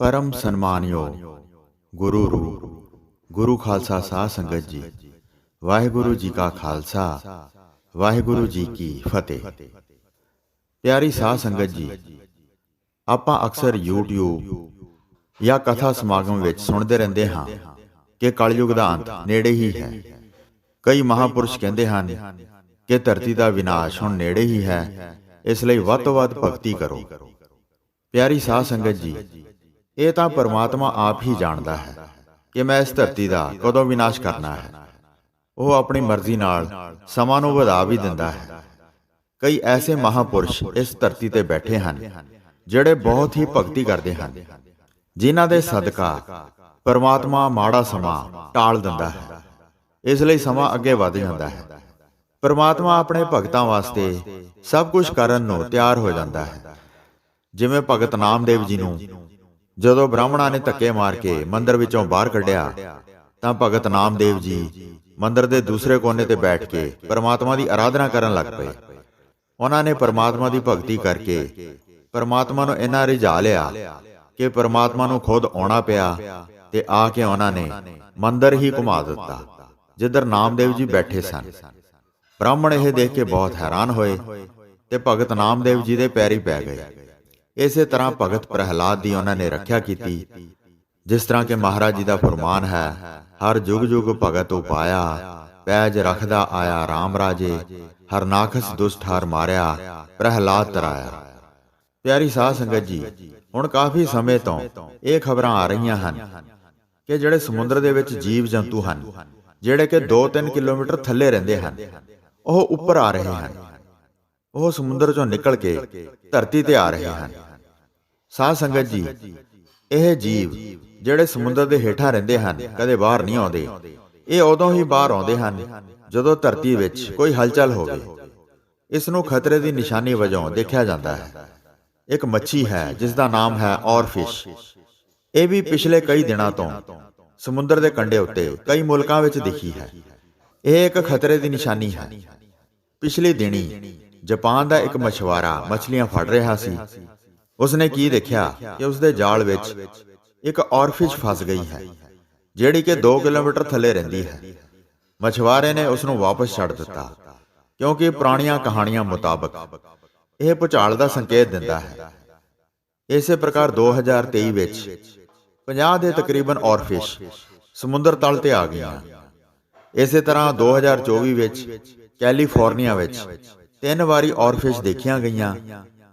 ਪਰਮ ਸਨਮਾਨਯੋਗ ਗੁਰੂ ਰੂਪ, ਗੁਰੂ ਖਾਲਸਾ ਸਾਧ ਸੰਗਤ ਜੀ, ਵਾਹਿਗੁਰੂ ਜੀ ਕਾ ਖਾਲਸਾ, ਵਾਹਿਗੁਰੂ ਜੀ ਕੀ ਫਤਿਹ। ਪਿਆਰੀ ਸਾਧ ਸੰਗਤ ਜੀ, ਆਪਾਂ ਅਕਸਰ YouTube ਜਾਂ ਕਥਾ ਸਮਾਗਮ ਵਿੱਚ ਸੁਣਦੇ ਰਹਿੰਦੇ ਹਾਂ ਕਿ ਕਲਯੁਗ ਦਾ ਅੰਤ ਨੇੜੇ ਹੀ ਹੈ। ਕਈ ਮਹਾਪੁਰਸ਼ ਕਹਿੰਦੇ ਹਨ ਕਿ ਧਰਤੀ ਦਾ ਵਿਨਾਸ਼ ਹੁਣ ਨੇੜੇ ਹੀ ਹੈ, ਇਸ ਲਈ ਵੱਧ ਤੋਂ ਵੱਧ ਭਗਤੀ ਕਰੋ। ਪਿਆਰੀ ਸਾਧ ਸੰਗਤ ਜੀ ਇਹ ਤਾਂ ਪਰਮਾਤਮਾ ਆਪ ਹੀ ਜਾਣਦਾ ਹੈ ਕਿ ਮੈਂ ਇਸ ਧਰਤੀ ਦਾ ਕਦੋਂ ਵਿਨਾਸ਼ ਕਰਨਾ ਹੈ। ਉਹ ਆਪਣੀ ਮਰਜ਼ੀ ਨਾਲ ਸਮਾਂ ਨੂੰ ਵਧਾ ਵੀ ਦਿੰਦਾ ਹੈ। ਕਈ ਐਸੇ ਮਹਾਪੁਰਸ਼ ਇਸ ਧਰਤੀ ਤੇ ਬੈਠੇ ਹਨ, ਜਿਹੜੇ ਬਹੁਤ ਹੀ ਭਗਤੀ ਕਰਦੇ ਹਨ, ਜਿਨ੍ਹਾਂ ਦੇ ਸਦਕਾ ਪਰਮਾਤਮਾ ਮਾੜਾ ਸਮਾਂ ਟਾਲ ਦਿੰਦਾ ਹੈ। ਇਸ ਲਈ ਸਮਾਂ ਅੱਗੇ ਵਧ ਜਾਂਦਾ ਹੈ। ਪਰਮਾਤਮਾ ਆਪਣੇ ਭਗਤਾਂ ਵਾਸਤੇ ਸਭ ਕੁਝ ਕਰਨ ਨੂੰ ਤਿਆਰ ਹੋ ਜਾਂਦਾ ਹੈ। ਜਿਵੇਂ ਭਗਤ ਨਾਮਦੇਵ ਜੀ ਨੂੰ ਜਦੋਂ ਬ੍ਰਾਹਮਣਾਂ ਨੇ ਧੱਕੇ ਮਾਰ ਕੇ ਮੰਦਰ ਵਿੱਚੋਂ ਬਾਹਰ ਕੱਢਿਆ, ਤਾਂ ਭਗਤ ਨਾਮਦੇਵ ਜੀ ਮੰਦਰ ਦੇ ਦੂਸਰੇ ਕੋਨੇ ਤੇ ਬੈਠ ਕੇ ਪਰਮਾਤਮਾ ਦੀ ਆਰਾਧਨਾ ਕਰਨ ਲੱਗ ਪਏ। ਉਹਨਾਂ ਨੇ ਪਰਮਾਤਮਾ ਦੀ ਭਗਤੀ ਕਰਕੇ ਪਰਮਾਤਮਾ ਨੂੰ ਇੰਨਾ ਰਿਝਾ ਲਿਆ ਕਿ ਪਰਮਾਤਮਾ ਨੂੰ ਖੁਦ ਆਉਣਾ ਪਿਆ ਤੇ ਆ ਕੇ ਉਹਨਾਂ ਨੇ ਮੰਦਰ ਹੀ ਘੁਮਾ ਦਿੱਤਾ, ਜਿੱਧਰ ਨਾਮਦੇਵ ਜੀ ਬੈਠੇ ਸਨ। ਬ੍ਰਾਹਮਣ ਇਹ ਦੇਖ ਕੇ ਬਹੁਤ ਹੈਰਾਨ ਹੋਏ ਤੇ ਭਗਤ ਨਾਮਦੇਵ ਜੀ ਦੇ ਪੈਰੀ ਪੈ ਗਏ। ਇਸੇ ਤਰ੍ਹਾਂ ਭਗਤ ਪ੍ਰਹਿਲਾਦ ਦੀ ਉਹਨਾਂ ਨੇ ਰੱਖਿਆ ਕੀਤੀ, ਜਿਸ ਤਰ੍ਹਾਂ ਕਿ ਮਹਾਰਾਜ ਜੀ ਦਾ ਫਰਮਾਨ ਹੈ, ਹਰ ਜੁਗ ਜੁਗ ਭਗਤ ਉਪਾਇਆ, ਪੈਜ ਰੱਖਦਾ ਆਇਆ RAM ਰਾਜੇ, ਹਰ ਨਾਖਸ ਦੁਸ਼ਟ ਹਰ ਮਾਰਿਆ, ਪ੍ਰਹਿਲਾਦ ਤਰਾਇਆ। ਪਿਆਰੀ ਸਾਧ ਸੰਗਤ ਜੀ, ਹੁਣ ਕਾਫੀ ਸਮੇਂ ਤੋਂ ਇਹ ਖਬਰਾਂ ਆ ਰਹੀਆਂ ਹਨ ਕਿ ਜਿਹੜੇ ਸਮੁੰਦਰ ਦੇ ਵਿੱਚ ਜੀਵ ਜੰਤੂ ਹਨ, ਜਿਹੜੇ ਕਿ 2-3 ਕਿਲੋਮੀਟਰ ਥੱਲੇ ਰਹਿੰਦੇ ਹਨ, ਉਹ ਉੱਪਰ ਆ ਰਹੇ ਹਨ। ਉਹ ਸਮੁੰਦਰ ਚੋਂ ਨਿਕਲ ਕੇ ਧਰਤੀ ਤੇ ਆ ਰਹੇ ਹਨ। ਸਾਧ ਸੰਗਤ ਜੀ, ਇਹ ਜੀਵ ਜਿਹੜੇ ਸਮੁੰਦਰ ਦੇ ਹੇਠਾਂ ਰਹਿੰਦੇ ਹਨ, ਕਦੇ ਬਾਹਰ ਨਹੀਂ ਆਉਂਦੇ। ਇਹ ਉਦੋਂ ਹੀ ਬਾਹਰ ਆਉਂਦੇ ਹਨ, ਜਦੋਂ ਧਰਤੀ ਵਿੱਚ ਕੋਈ ਹਲਚਲ ਹੋਵੇ। ਇਸ ਨੂੰ ਖਤਰੇ ਦੀ ਨਿਸ਼ਾਨੀ ਵਜੋਂ ਦੇਖਿਆ ਜਾਂਦਾ ਹੈ। ਇੱਕ ਮੱਛੀ ਹੈ ਜਿਸ ਦਾ ਨਾਮ ਹੈ ਔਰਫਿਸ਼। ਇਹ ਵੀ ਪਿਛਲੇ ਕਈ ਦਿਨਾਂ ਤੋਂ ਸਮੁੰਦਰ ਦੇ ਕੰਢੇ ਉੱਤੇ ਕਈ ਮੁਲਕਾਂ ਵਿੱਚ ਦਿਖੀ ਹੈ। ਇਹ ਇੱਕ ਖਤਰੇ ਦੀ ਨਿਸ਼ਾਨੀ ਹੈ। ਪਿਛਲੇ ਦਿਨੀ ਜਾਪਾਨ ਦਾ ਇੱਕ ਮਛਵਾਰਾ ਮੱਛਲੀਆਂ ਫੜ ਰਿਹਾ ਸੀ। ਉਸਨੇ ਕੀ ਦੇਖਿਆ ਕਿ ਉਸਦੇ ਜਾਲ ਵਿੱਚ ਇੱਕ ਔਰਫਿਸ਼ ਫਸ ਗਈ ਹੈ, ਜਿਹੜੀ ਕਿ 2 ਕਿਲੋਮੀਟਰ ਥੱਲੇ ਰਹਿੰਦੀ ਹੈ। ਮਛਵਾਰੇ ਨੇ ਉਸ ਨੂੰ ਵਾਪਸ ਛੱਡ ਦਿੱਤਾ, ਕਿਉਂਕਿ ਪੁਰਾਣੀਆਂ ਕਹਾਣੀਆਂ ਮੁਤਾਬਕ ਇਹ ਭੁਚਾਲ ਦਾ ਸੰਕੇਤ ਦਿੰਦਾ ਹੈ। ਇਸੇ ਪ੍ਰਕਾਰ 2023 ਵਿੱਚ 50 ਦੇ ਤਕਰੀਬਨ ਔਰਫਿਸ਼ ਸਮੁੰਦਰ ਤਲ ਤੇ ਆ ਗਈਆਂ। ਇਸੇ ਤਰ੍ਹਾਂ 2024 ਵਿੱਚ ਕੈਲੀਫੋਰਨੀਆ ਵਿੱਚ ਤਿੰਨ ਵਾਰੀ ਔਰਫਿਸ਼ ਦੇਖੀਆਂ ਗਈਆਂ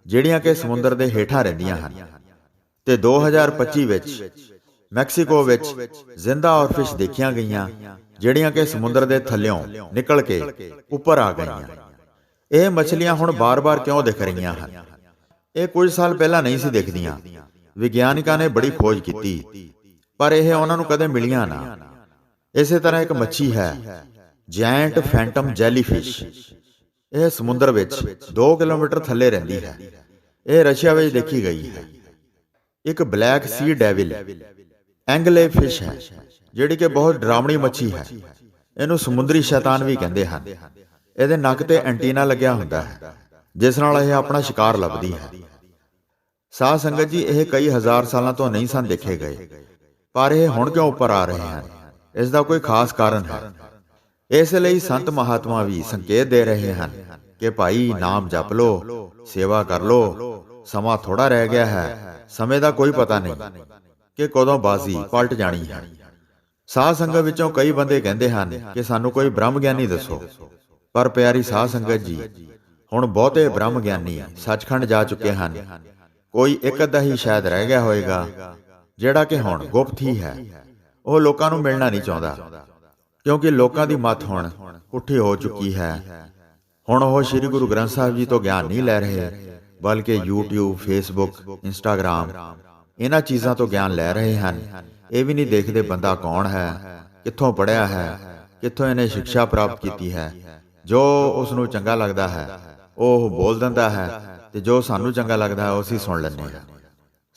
ਜਿਹੜੀਆਂ ਕਿ ਸਮੁੰਦਰ ਦੇ ਹੇਠਾਂ ਰਹਿੰਦੀਆਂ ਹਨ। ਤੇ 2025 ਵਿੱਚ ਮੈਕਸੀਕੋ ਵਿੱਚ ਜ਼ਿੰਦਾ ਔਰਫਿਸ਼ ਦੇਖੀਆਂ ਗਈਆਂ ਜਿਹੜੀਆਂ ਕਿ ਸਮੁੰਦਰ ਦੇ ਥੱਲਿਓਂ ਨਿਕਲ ਕੇ ਉੱਪਰ ਆ ਗਈਆਂ ਇਹ ਮੱਛਲੀਆਂ ਹੁਣ ਬਾਰ-ਬਾਰ ਕਿਉਂ ਦਿਖ ਰਹੀਆਂ ਹਨ? ਇਹ ਕੁਝ ਸਾਲ ਪਹਿਲਾਂ ਨਹੀਂ ਸੀ ਦਿਖਦੀਆਂ। ਵਿਗਿਆਨਿਕਾਂ ਨੇ ਬੜੀ ਖੋਜ ਕੀਤੀ ਪਰ ਇਹ ਉਹਨਾਂ ਨੂੰ ਕਦੇ ਮਿਲੀਆਂ ਨਾ। ਇਸੇ ਤਰ੍ਹਾਂ ਇੱਕ ਮੱਛੀ ਹੈ ਜਾਇੰਟ ਫੈਂਟਮ ਜੈਲੀਫਿਸ਼ ਇਹ ਸਮੁੰਦਰ ਵਿੱਚ 2 ਕਿਲੋਮੀਟਰ ਥੱਲੇ ਰਹਿੰਦੀ ਹੈ। ਇਹ ਰਸ਼ੀਆ ਵਿੱਚ ਦੇਖੀ ਗਈ ਹੈ। ਇੱਕ black sea devil angler fish ਹੈ, ਜਿਹੜੀ ਕਿ ਬਹੁਤ ਡਰਾਵਣੀ ਮੱਛੀ ਹੈ। ਇਹਨੂੰ ਸਮੁੰਦਰੀ ਸ਼ੈਤਾਨ ਵੀ ਕਹਿੰਦੇ ਹਨ। ਇਹਦੇ ਨੱਕ ਤੇ ਐਂਟੀਨਾ ਲੱਗਿਆ ਹੁੰਦਾ ਹੈ, ਜਿਸ ਨਾਲ ਇਹ ਆਪਣਾ ਸ਼ਿਕਾਰ ਲੱਭਦੀ ਹੈ। ਸਾਧ ਸੰਗਤ ਜੀ, ਇਹ ਕਈ ਹਜ਼ਾਰ ਸਾਲਾਂ ਤੋਂ ਨਹੀਂ ਸਨ ਦੇਖੇ ਗਏ, ਪਰ ਇਹ ਹੁਣ ਕਿਉਂ ਉੱਪਰ ਆ ਰਹੇ ਹਨ? ਇਸ ਦਾ ਕੋਈ ਖਾਸ ਕਾਰਨ ਹੈ। ਇਸ ਲਈ ਸੰਤ ਮਹਾਤਮਾ ਵੀ ਸੰਕੇਤ ਦੇ ਰਹੇ ਹਨ ਕਿ ਭਾਈ ਨਾਮ ਜਪ ਲੋ ਸੇਵਾ ਕਰ ਲੋ ਸਮਾਂ ਥੋੜਾ ਰਹਿ ਗਿਆ ਹੈ, ਸਮੇਂ ਦਾ ਕੋਈ ਪਤਾ ਨਹੀਂ ਕਿ ਕਦੋਂ ਬਾਜ਼ੀ ਪਲਟ ਜਾਣੀ ਹੈ। ਸਾਧ ਸੰਗਤ ਵਿੱਚੋਂ ਕਈ ਬੰਦੇ ਕਹਿੰਦੇ ਹਨ ਕਿ ਸਾਨੂੰ ਕੋਈ ਬ੍ਰਹਮ ਗਿਆਨੀ ਦੱਸੋ। ਪਰ ਪਿਆਰੀ ਸਾਧ ਸੰਗਤ ਜੀ, ਹੁਣ ਬਹੁਤੇ ਬ੍ਰਹਮ ਗਿਆਨੀ ਸੱਚਖੰਡ ਜਾ ਚੁੱਕੇ ਹਨ। ਕੋਈ ਇੱਕ ਅੱਧਾ ਹੀ ਸ਼ਾਇਦ ਰਹਿ ਗਿਆ ਹੋਵੇਗਾ, ਜਿਹੜਾ ਕਿ ਹੁਣ ਗੁਪਤ ਹੀ ਹੈ। ਉਹ ਲੋਕਾਂ ਨੂੰ ਮਿਲਣਾ ਨਹੀਂ ਚਾਹੁੰਦਾ। ਕਿਉਂਕਿ ਲੋਕਾਂ ਦੀ ਮੱਤ ਹੁਣ ਪੁੱਠੀ ਹੋ ਚੁੱਕੀ ਹੈ। ਹੁਣ ਉਹ ਸ੍ਰੀ ਗੁਰੂ ਗ੍ਰੰਥ ਸਾਹਿਬ ਜੀ ਤੋਂ ਗਿਆਨ ਨਹੀਂ ਲੈ ਰਹੇ, ਬਲਕਿ YouTube, Facebook, Instagram, ਇਹਨਾਂ ਚੀਜ਼ਾਂ ਤੋਂ ਗਿਆਨ ਲੈ ਰਹੇ ਹਨ। ਇਹ ਵੀ ਨਹੀਂ ਦੇਖਦੇ ਬੰਦਾ ਕੌਣ ਹੈ, ਕਿੱਥੋਂ ਪੜਿਆ ਹੈ, ਕਿੱਥੋਂ ਇਹਨੇ ਸਿੱਖਿਆ ਪ੍ਰਾਪਤ ਕੀਤੀ ਹੈ। ਜੋ ਉਸ ਨੂੰ ਚੰਗਾ ਲੱਗਦਾ ਹੈ, ਉਹ ਬੋਲ ਦਿੰਦਾ ਹੈ ਤੇ ਜੋ ਸਾਨੂੰ ਚੰਗਾ ਲੱਗਦਾ ਹੈ ਉਹ ਅਸੀਂ ਸੁਣ ਲੈਂਦੇ ਹਾਂ।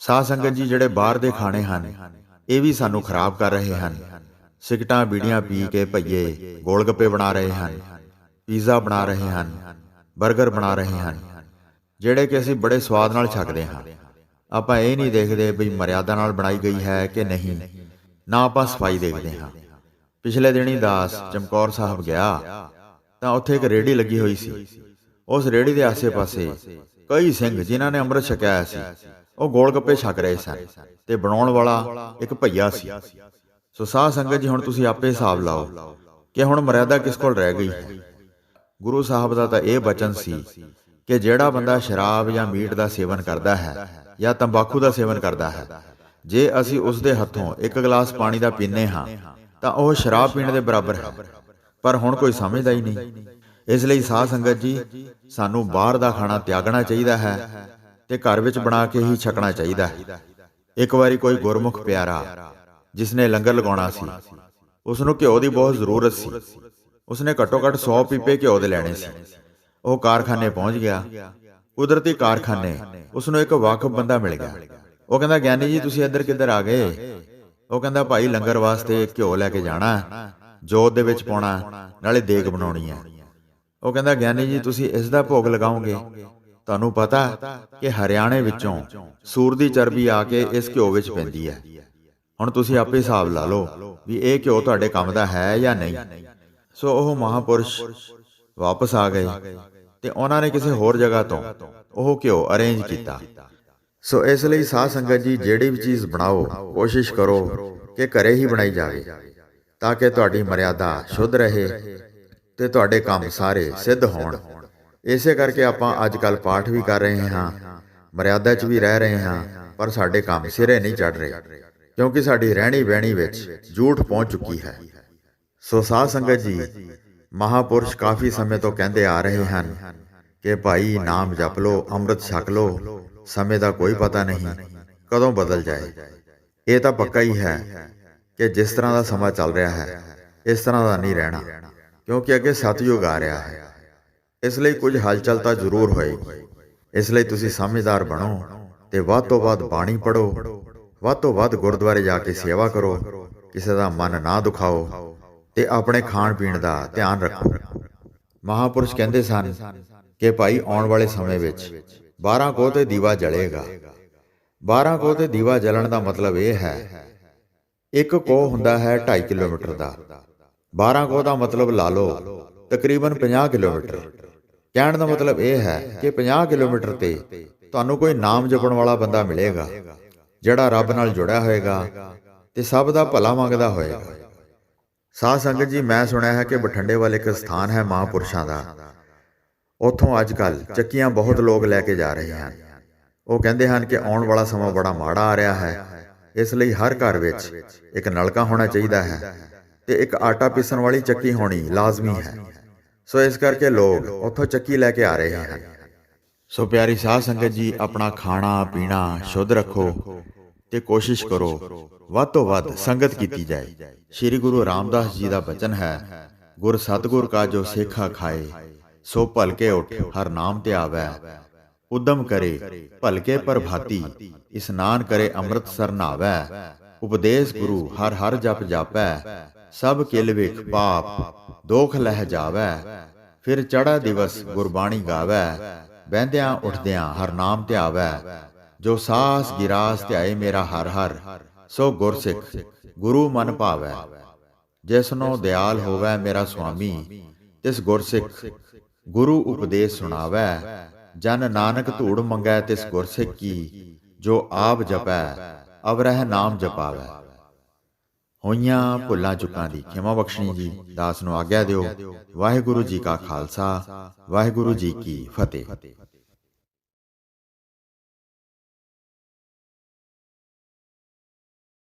ਸਾਧ ਸੰਗਤ ਜੀ ਜਿਹੜੇ ਬਾਹਰ ਦੇ ਖਾਣੇ ਹਨ, ਇਹ ਵੀ ਸਾਨੂੰ ਖਰਾਬ ਕਰ ਰਹੇ ਹਨ। ਸਿਗਟਾਂ ਬੀੜੀਆਂ ਪੀ ਕੇ ਭਈਏ ਗੋਲਗੱਪੇ ਬਣਾ ਰਹੇ ਹਨ, ਪੀਜ਼ਾ ਬਣਾ ਰਹੇ ਹਨ 버ਗਰ ਬਣਾ ਰਹੇ ਹਨ, ਜਿਹੜੇ ਕਿ ਅਸੀਂ ਬੜੇ ਸਵਾਦ ਨਾਲ ਛਕਦੇ ਹਾਂ। ਆਪਾਂ ਇਹ ਨਹੀਂ ਦੇਖਦੇ ਵੀ ਮਰਿਆਦਾ ਨਾਲ ਬਣਾਈ ਗਈ ਹੈ ਕਿ ਨਹੀਂ, ਨਾ ਆਪਾਂ ਸਫ਼ਾਈ ਦੇਖਦੇ ਹਾਂ। ਪਿਛਲੇ ਦਿਨੀ ਦਾਸ ਚਮਕੌਰ ਸਾਹਿਬ ਗਿਆ, ਤਾਂ ਉੱਥੇ ਇੱਕ ਰੇੜੀ ਲੱਗੀ ਹੋਈ ਸੀ। ਉਸ ਰੇੜੀ ਦੇ ਆਸੇ-ਪਾਸੇ ਕਈ ਸਿੰਘ ਜਿਨ੍ਹਾਂ ਨੇ ਅੰਮ੍ਰਿਤ ਛਕਾਇਆ ਸੀ, ਉਹ ਗੋਲਗੱਪੇ ਛਕ ਰਹੇ ਸਨ ਤੇ ਬਣਾਉਣ ਵਾਲਾ ਇੱਕ ਭਈਆ ਸੀ। ਸੋ ਸਾਧ ਸੰਗਤ ਜੀ, ਹੁਣ ਤੁਸੀਂ ਆਪੇ ਹਿਸਾਬ ਲਾਓ ਕਿ ਹੁਣ ਮਰਿਆਦਾ ਕਿਸ ਕੋਲ ਰਹਿ ਗਈ? ਹੈ ਗੁਰੂ ਸਾਹਿਬ ਦਾ ਤਾਂ ਇਹ ਬਚਨ ਸੀ ਕਿ ਜਿਹੜਾ ਬੰਦਾ ਸ਼ਰਾਬ ਜਾਂ ਮੀਟ ਦਾ ਸੇਵਨ ਕਰਦਾ ਹੈ ਜਾਂ ਤੰਬਾਕੂ ਦਾ ਸੇਵਨ ਕਰਦਾ ਹੈ, ਜੇ ਅਸੀਂ ਉਸ ਦੇ ਹੱਥੋਂ ਇੱਕ ਗਲਾਸ ਪਾਣੀ ਦਾ ਪੀਨੇ ਹਾਂ, ਤਾਂ ਉਹ ਸ਼ਰਾਬ ਪੀਣ ਦੇ ਬਰਾਬਰ ਹੈ। ਪਰ ਹੁਣ ਕੋਈ ਸਮਝਦਾ ਹੀ ਨਹੀਂ। ਇਸ ਲਈ ਸਾਧ ਸੰਗਤ ਜੀ, ਸਾਨੂੰ ਬਾਹਰ ਦਾ ਖਾਣਾ ਤਿਆਗਣਾ ਚਾਹੀਦਾ ਹੈ ਤੇ ਘਰ ਵਿੱਚ ਬਣਾ ਕੇ ਹੀ ਛਕਣਾ ਚਾਹੀਦਾ ਹੈ। ਇੱਕ ਵਾਰੀ ਕੋਈ ਗੁਰਮੁਖ ਪਿਆਰਾ ਜਿਸ ਨੇ ਲੰਗਰ ਲਗਾਉਣਾ ਸੀ। ਉਸ ਨੂੰ ਘਿਓ ਦੀ ਬਹੁਤ ਜ਼ਰੂਰਤ ਸੀ। ਉਸਨੇ ਘੱਟੋ ਘੱਟ 100 ਪੀਪੇ ਘਿਓ ਦੇ ਲੈਣੇ ਸੀ। ਉਹ ਕਾਰਖਾਨੇ ਪਹੁੰਚ ਗਿਆ। ਕੁਦਰਤੀ ਕਾਰਖਾਨੇ ਉਸ ਨੂੰ ਇੱਕ ਵਾਕਫ ਬੰਦਾ ਮਿਲ ਗਿਆ। ਉਹ ਕਹਿੰਦਾ, ਗਿਆਨੀ ਜੀ, ਤੁਸੀਂ ਇੱਧਰ ਕਿੱਧਰ ਆ ਗਏ? ਉਹ ਕਹਿੰਦਾ, ਭਾਈ, ਲੰਗਰ ਵਾਸਤੇ ਘਿਓ ਲੈ ਕੇ ਜਾਣਾ। ਜੋਤ ਦੇ ਵਿੱਚ ਪਾਉਣਾ, ਨਾਲੇ ਦੇਗ ਬਣਾਉਣੀ ਹੈ ਉਹ ਕਹਿੰਦਾ, ਗਿਆਨੀ ਜੀ, ਤੁਸੀਂ ਇਸ ਦਾ ਭੋਗ ਲਗਾਓਗੇ? ਤੁਹਾਨੂੰ ਪਤਾ ਕਿ ਹਰਿਆਣੇ ਵਿੱਚੋਂ ਸੂਰ ਦੀ ਚਰਬੀ ਆ ਕੇ ਇਸ ਘਿਓ ਵਿੱਚ ਪੈਂਦੀ ਹੈ। ਹੁਣ ਤੁਸੀਂ ਆਪੇ ਹਿਸਾਬ ਲਾ ਲਓ ਵੀ ਇਹ ਘਿਓ ਤੁਹਾਡੇ ਕੰਮ ਦਾ ਹੈ ਜਾਂ ਨਹੀਂ। ਸੋ ਉਹ ਮਹਾਪੁਰਸ਼ ਵਾਪਸ ਆ ਗਏ ਤੇ ਉਹਨਾਂ ਨੇ ਕਿਸੇ ਹੋਰ ਜਗ੍ਹਾ ਤੋਂ ਉਹ ਘਿਓ ਅਰੇਂਜ ਕੀਤਾ। ਸੋ ਇਸ ਲਈ ਸਾਧ ਸੰਗਤ ਜੀ ਜਿਹੜੀ ਵੀ ਚੀਜ਼ ਬਣਾਓ ਕੋਸ਼ਿਸ਼ ਕਰੋ ਕਿ ਘਰੇ ਹੀ ਬਣਾਈ ਜਾਵੇ ਤਾਂ ਕਿ ਤੁਹਾਡੀ ਮਰਿਆਦਾ ਸ਼ੁੱਧ ਰਹੇ ਤੇ ਤੁਹਾਡੇ ਕੰਮ ਸਾਰੇ ਸਿੱਧ ਹੋਣ। ਇਸੇ ਕਰਕੇ ਆਪਾਂ ਅੱਜ ਕੱਲ ਪਾਠ ਵੀ ਕਰ ਰਹੇ ਹਾਂ। ਮਰਿਆਦਾ 'ਚ ਵੀ ਰਹਿ ਰਹੇ ਹਾਂ ਪਰ ਸਾਡੇ ਕੰਮ ਸਿਰੇ ਨਹੀਂ ਚੜ ਰਹੇ। ਕਿਉਂਕਿ ਸਾਡੀ ਰਹਿਣੀ ਬਹਿਣੀ ਵਿੱਚ ਝੂਠ ਪਹੁੰਚ ਚੁੱਕੀ ਹੈ। ਸੋ ਸਾਧ ਸੰਗਤ ਜੀ, ਮਹਾਪੁਰਸ਼ ਕਾਫੀ ਸਮੇਂ ਤੋਂ ਕਹਿੰਦੇ ਆ ਰਹੇ ਹਨ ਕਿ ਭਾਈ ਨਾਮ ਜਪ ਲਓ, ਅੰਮ੍ਰਿਤ ਛਕ ਲਓ, ਸਮੇਂ ਦਾ ਕੋਈ ਪਤਾ ਨਹੀਂ ਕਦੋਂ ਬਦਲ ਜਾਏ। ਇਹ ਤਾਂ ਪੱਕਾ ਹੀ ਹੈ ਕਿ ਜਿਸ ਤਰ੍ਹਾਂ ਦਾ ਸਮਾਂ ਚੱਲ ਰਿਹਾ ਹੈ, ਇਸ ਤਰ੍ਹਾਂ ਦਾ ਨਹੀਂ ਰਹਿਣਾ, ਕਿਉਂਕਿ ਅੱਗੇ ਸਤਯੁਗ ਆ ਰਿਹਾ ਹੈ। ਇਸ ਲਈ ਕੁਝ ਹਲਚਲ ਤਾਂ ਜ਼ਰੂਰ ਹੋਏਗੀ। ਇਸ ਲਈ ਤੁਸੀਂ ਸਮਝਦਾਰ ਬਣੋ ਤੇ ਵੱਧ ਤੋਂ ਵੱਧ ਬਾਣੀ ਪੜੋ ਵੱਧ ਤੋਂ ਵੱਧ ਗੁਰਦੁਆਰੇ ਜਾ ਕੇ ਸੇਵਾ ਕਰੋ, ਕਿਸੇ ਦਾ ਮਨ ਨਾ ਦੁਖਾਓ ਤੇ ਆਪਣੇ ਖਾਣ ਪੀਣ ਦਾ ਧਿਆਨ ਰੱਖੋ। ਮਹਾਪੁਰਸ਼ ਕਹਿੰਦੇ ਸਨ ਕਿ ਭਾਈ ਆਉਣ ਵਾਲੇ ਸਮੇਂ ਵਿੱਚ 12 ਕੋਹ ਤੇ ਦੀਵਾ ਜਲੇਗਾ। 12 ਕੋ ਤੇ ਦੀਵਾ ਜਲਣ ਦਾ ਮਤਲਬ ਇਹ ਹੈ, ਇੱਕ ਕੋ ਹੁੰਦਾ ਹੈ 2.5 ਕਿਲੋਮੀਟਰ ਦਾ। 12 ਕੋਹ ਦਾ ਮਤਲਬ ਲਾ ਲਓ, ਤਕਰੀਬਨ 50 ਕਿਲੋਮੀਟਰ। ਕਹਿਣ ਦਾ ਮਤਲਬ ਇਹ ਹੈ ਕਿ 50 ਕਿਲੋਮੀਟਰ ਤੇ ਤੁਹਾਨੂੰ ਕੋਈ ਨਾਮ ਜਪਣ ਵਾਲਾ ਬੰਦਾ ਮਿਲੇਗਾ। ਜਿਹੜਾ ਰੱਬ ਨਾਲ ਜੁੜਿਆ ਹੋਏਗਾ ਤੇ ਸਭ ਦਾ ਭਲਾ ਮੰਗਦਾ ਹੋਏਗਾ। ਸਾਧ ਸੰਗਤ ਜੀ, ਮੈਂ ਸੁਣਿਆ ਹੈ ਕਿ ਬਠੰਡੇ ਵੱਲ ਇੱਕ ਸਥਾਨ ਹੈ ਮਹਾਪੁਰਸ਼ਾਂ ਦਾ। ਉੱਥੋਂ ਅੱਜ ਕੱਲ ਚੱਕੀਆਂ ਬਹੁਤ ਲੋਕ ਲੈ ਕੇ ਜਾ ਰਹੇ ਹਨ। ਉਹ ਕਹਿੰਦੇ ਹਨ ਕਿ ਆਉਣ ਵਾਲਾ ਸਮਾਂ ਬੜਾ ਮਾੜਾ ਆ ਰਿਹਾ ਹੈ। ਇਸ ਲਈ ਹਰ ਘਰ ਵਿੱਚ ਇੱਕ ਨਲਕਾ ਹੋਣਾ ਚਾਹੀਦਾ ਹੈ ਤੇ ਇੱਕ ਆਟਾ ਪੀਸਣ ਵਾਲੀ ਚੱਕੀ ਹੋਣੀ ਲਾਜ਼ਮੀ ਹੈ। ਸੋ ਇਸ ਕਰਕੇ ਲੋਕ ਉੱਥੋਂ ਚੱਕੀ ਲੈ ਕੇ ਆ ਰਹੇ ਹਨ। ਸੋ ਪਿਆਰੀ ਸਾਧ ਸੰਗਤ ਜੀ, ਆਪਣਾ ਖਾਣਾ, ਪੀਣਾ ਸ਼ੁੱਧ ਰੱਖੋ। ਤੇ ਕੋਸ਼ਿਸ਼ ਕਰੋ। ਵੱਧ ਤੋਂ ਵੱਧ ਸੰਗਤ ਕੀਤੀ ਜਾਏ। ਸ੍ਰੀ ਗੁਰੂ ਰਾਮਦਾਸ ਜੀ ਦਾ ਬਚਨ ਹੈ, ਗੁਰ ਸਤਗੁਰ ਕਾ ਜੋ ਸੇਖਾ ਖਾਏ, ਸੋ ਭਲਕੇ ਉਠ, ਹਰ ਨਾਮ ਤੇ ਆਵੈ। ਉਦਮ ਕਰੇ, ਭਲਕੇ ਪ੍ਰਭਾਤੀ ਇਸਨਾਨ ਕਰੇ ਅੰਮ੍ਰਿਤਸਰ ਨਾਵੈ। ਉਪਦੇਸ਼ ਗੁਰੂ, ਹਰ ਹਰ ਜਪ ਜਾਪੈ, ਸਭ ਕਿਲ ਵੇਖ ਪਾਪ, ਦੋਖ ਲਹਿ ਜਾਵੈ। ਫਿਰ ਚੜਾ ਦਿਵਸ ਗੁਰਬਾਣੀ ਗਾਵੈ, ਬਹਿੰਦਿਆਂ ਉਠਦਿਆਂ ਹਰ ਨਾਮ ਧਿਆਵੈ ਜੋ ਸਾਸ ਗਿਰਾਸ ਧਿਆਏ ਮੇਰਾ ਹਰ ਹਰ, ਸੋ ਗੁਰਸਿੱਖ, ਗੁਰੂ ਮਨ ਭਾਵੈ। ਜਿਸਨੋ ਦਿਆਲ ਹੋਵੈ ਮੇਰਾ ਸੁਆਮੀ, ਤਿਸ ਗੁਰਸਿੱਖ, ਗੁਰੂ ਉਪਦੇਸ਼ ਸੁਣਾਵੈ। ਜਨ ਨਾਨਕ ਧੂੜ ਮੰਗੈ ਤਿਸ ਗੁਰਸਿੱਖ ਕੀ, ਜੋ ਆਪ ਜਪੈ, ਅਵਰਹਿ ਨਾਮ ਜਪਾਵੈ। ਹੋਈਆਂ ਭੁੱਲਾਂ ਚੁੱਕਾਂ ਦੀ ਖਿਮਾ ਬਖਸ਼ਣੀ ਜੀ, ਦਾਸ ਨੂੰ ਆਗਿਆ ਦਿਓ। ਵਾਹਿਗੁਰੂ ਜੀ ਕਾ ਖਾਲਸਾ, ਵਾਹਿਗੁਰੂ ਜੀ ਕੀ ਫਤਿਹ।